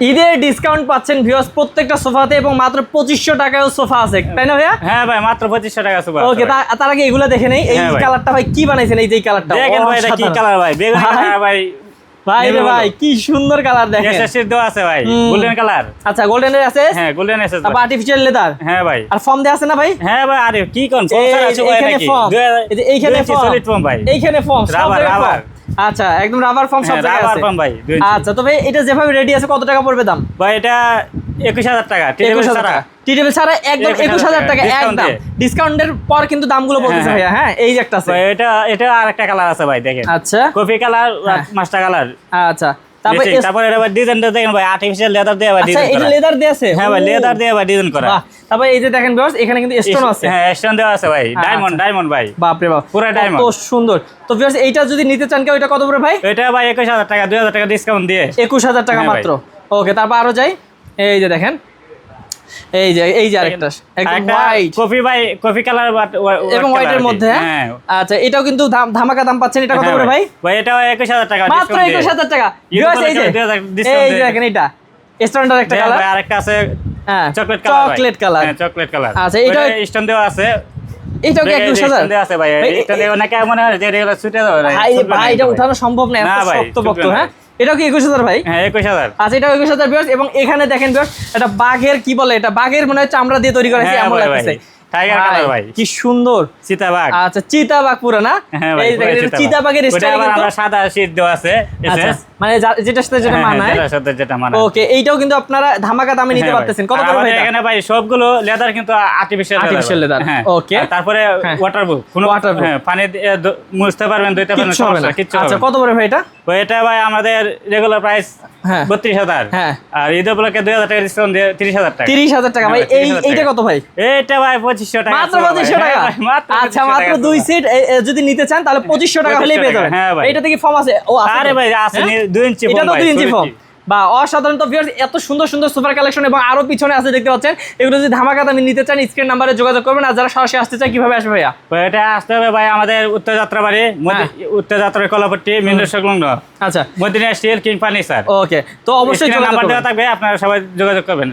ঈদের ডিসকাউন্ট পাচ্ছেন ভিউয়ার্স প্রত্যেকটা সোফাতে এবং মাত্র পঁচিশশো টাকায়ও সোফা আছে তাই না ভাইয়া? হ্যাঁ ভাই মাত্র পঁচিশশো টাকা সুপার ওকে তার আগে এগুলো দেখে নেই এই হ্যাঁ কালারটা ভাই কি বানাইছেন এই যে কালারটা দেখেন ভাই এটা কি কালার ভাই? বেগুনি ভাই। কালার ভাই। ভাই রে ভাই কি সুন্দর কালার দেখেন। এসএসসি দেওয়া আছে ভাই গোল্ডেন কালার আচ্ছা গোল্ডেনের আছে হ্যাঁ গোল্ডেন এসএস তারপর আর্টিফিশিয়াল লেদার হ্যাঁ ভাই। আর ফর্ম দেওয়া আছে না ভাই? হ্যাঁ ভাই আরে কি কোন এই যে এইখানে ফর্ম এইখানে ফর্ম সলিড ফর্ম ভাই। এইখানে ফর্ম রাবার, রাবার। আচ্ছা একদম রাবার ফর্ম সব হ্যাঁ, জায়গায় রাবার ফর্ম ভাই, আচ্ছা তবে এটা যেভাবে রেডি আছে কত টাকা পড়বে দাম? ভাই এটা একুশ হাজার টাকা একুশ হাজার ছাড়া। টাকা। টি টেবিল ছাড়া একদম 21,000 একুশ হাজার টাকা একদম। ডিসকাউন্টের পর কিন্তু দামগুলো বলতেছে হ্যাঁ, ভাইয়া হ্যাঁ এই যে একটা আছে। ভাই এটা এটা আরেকটা কালার আছে ভাই দেখেন। আচ্ছা। কফি কালার হ্যাঁ। মাস্টার কালার আচ্ছা। তারপর এটা ভাই ডিজাইনটা দেখেন ভাই আর্টিফিশিয়াল লেদার দিয়ে ভাই আচ্ছা ডিজাইন করা। লেদার দিয়ে আছে হ্যাঁ ভাই লেদার দিয়ে ভাই ডিজাইন করা। তারপরে এই যে দেখেন ভিউয়ার্স এখানে কিন্তু স্টোন আছে। হ্যাঁ স্টোন দেওয়া আছে ভাই ডায়মন্ড আচ্ছা। ডায়মন্ড ভাই। বাপ রে বাপ পুরো diamond। কত সুন্দর। তো ভিউয়ার্স এইটা যদি নিতে চান কেউ এটা কত করে ভাই? এটা ভাই একুশ হাজার টাকা দুই হাজার টাকা ডিসকাউন্ট দিয়ে। একুশ হাজার টাকা হ্যাঁ মাত্র। ওকে তারপর আরও যাই। এই যে দেখেন এই যে এই যে আরেকটা একদম হোয়াইট কফি ভাই কফি কালার এবং হোয়াইটের মধ্যে হ্যাঁ? আচ্ছা এটাও কিন্তু ধামাকা দাম পাচ্ছেন এটা কত করে ভাই। ভাই? এটা একুশ হাজার টাকা মাত্র discount দিয়ে। একুশ হাজার টাকা। ঈদ এই যে উপলক্ষে 2000 discount এই যে দেখেন এটা। স্ট্যান্ডার্ড একটা কালার ভাই, আরেকটা আছে হ্যাঁ চকলেট কালার চকলেট কালার হ্যাঁ চকলেট কালার আচ্ছা, এটা- স্টোন দেওয়া আছে। এটাও কি দেখেন, একুশ এই হাজার? stone দেওয়া আছে ভাই। এটা মনে হয় যে যাবে ভাই ভাই এটা উঠানো সম্ভব না এত শক্ত না। হ্যাঁ? এটাও কি একুশ হাজার ভাই? হ্যাঁ একুশ হাজার। আচ্ছা এটাও একুশ হাজার এবং এখানে দেখেন বিয়ার্স এটা বাঘের কি বলে? এটা বাঘের মনে হয় চামড়া দিয়ে তৈরি করা হয়েছে হ্যাঁ এমন লাগতেছে ভাই। ভাই। কি সুন্দর চিতাবাঘ আচ্ছা চিতাবাঘ পুরো না হ্যাঁ এই দেখেন চিতাবাঘের স্টাইল কিন্তু আমরা সাদা দেওয়া আছে আচ্ছা মানে যেটার সাথে যেটা হ্যাঁ, হ্যাঁ, মানায় যেটার সাথে যেটা মানায় ওকে এইটাও কিন্তু আপনারা ধামাকা দামে নিতে পারতেছেন কত করে ভাই? এখানে ভাই সবগুলো লেদার কিন্তু আর্টিফিশিয়াল Artificial leather, হ্যাঁ okay. আর তারপরে। ওয়াটারপ্রুফ কোনো Waterproof। হ্যাঁ পানি মুছতে পারবেন ধুইতে পারবেন সমস্যা কিচ্ছু আচ্ছা কত করে ভাই এটা। এটা ভাই আমাদের রেগুলার প্রাইস। বত্রিশ হাজার। হ্যাঁ। আর ঈদ উপলক্ষে দুই হাজার টাকা ডিসকাউন্ট দিয়ে তিরিশ হাজার টাকা। তিরিশ হাজার টাকা ভাই হ্যাঁ, এই এইটা কত ভাই? এইটা ভাই পঁচিশশো টাকা মাত্র পঁচিশশো হ্যাঁ টাকা আচ্ছা মাত্র দুই সিট যদি নিতে চান তাহলে পঁচিশশো টাকা হলেই 2500 পেয়ে যাবেন। হ্যাঁ ভাই। এটা থেকে ফর্ম আছে? ও আরে ভাই, আছে, হ্যাঁ? দুই ইঞ্চি এটা তো দুই ইঞ্চি ফর্ম। বা অসাধারণ তো ভিউয়ার্স এত সুন্দর সুন্দর সুপার কালেকশন এবং আরও পিছনে আছে দেখতে পাচ্ছেন। এগুলো যদি ধামাকা আমি নিতে চান স্ক্রিন নাম্বারে যোগাযোগ করবেন। আর যারা সরাসরি আসতে চায় কীভাবে আসবে ভাইয়া? এটা আসতে হবে ভাই আমাদের উত্তর যাত্রাবাড়ি মধ্যে- উত্তর যাত্রার কলাপট্টি মিন্দ সংলগ্ন আচ্ছা। Madina steel king furniture. Okay তো অবশ্যই যোগাযোগ নাম্বার। দেওয়া থাকবে আপনারা সবাই যোগাযোগ করবেন।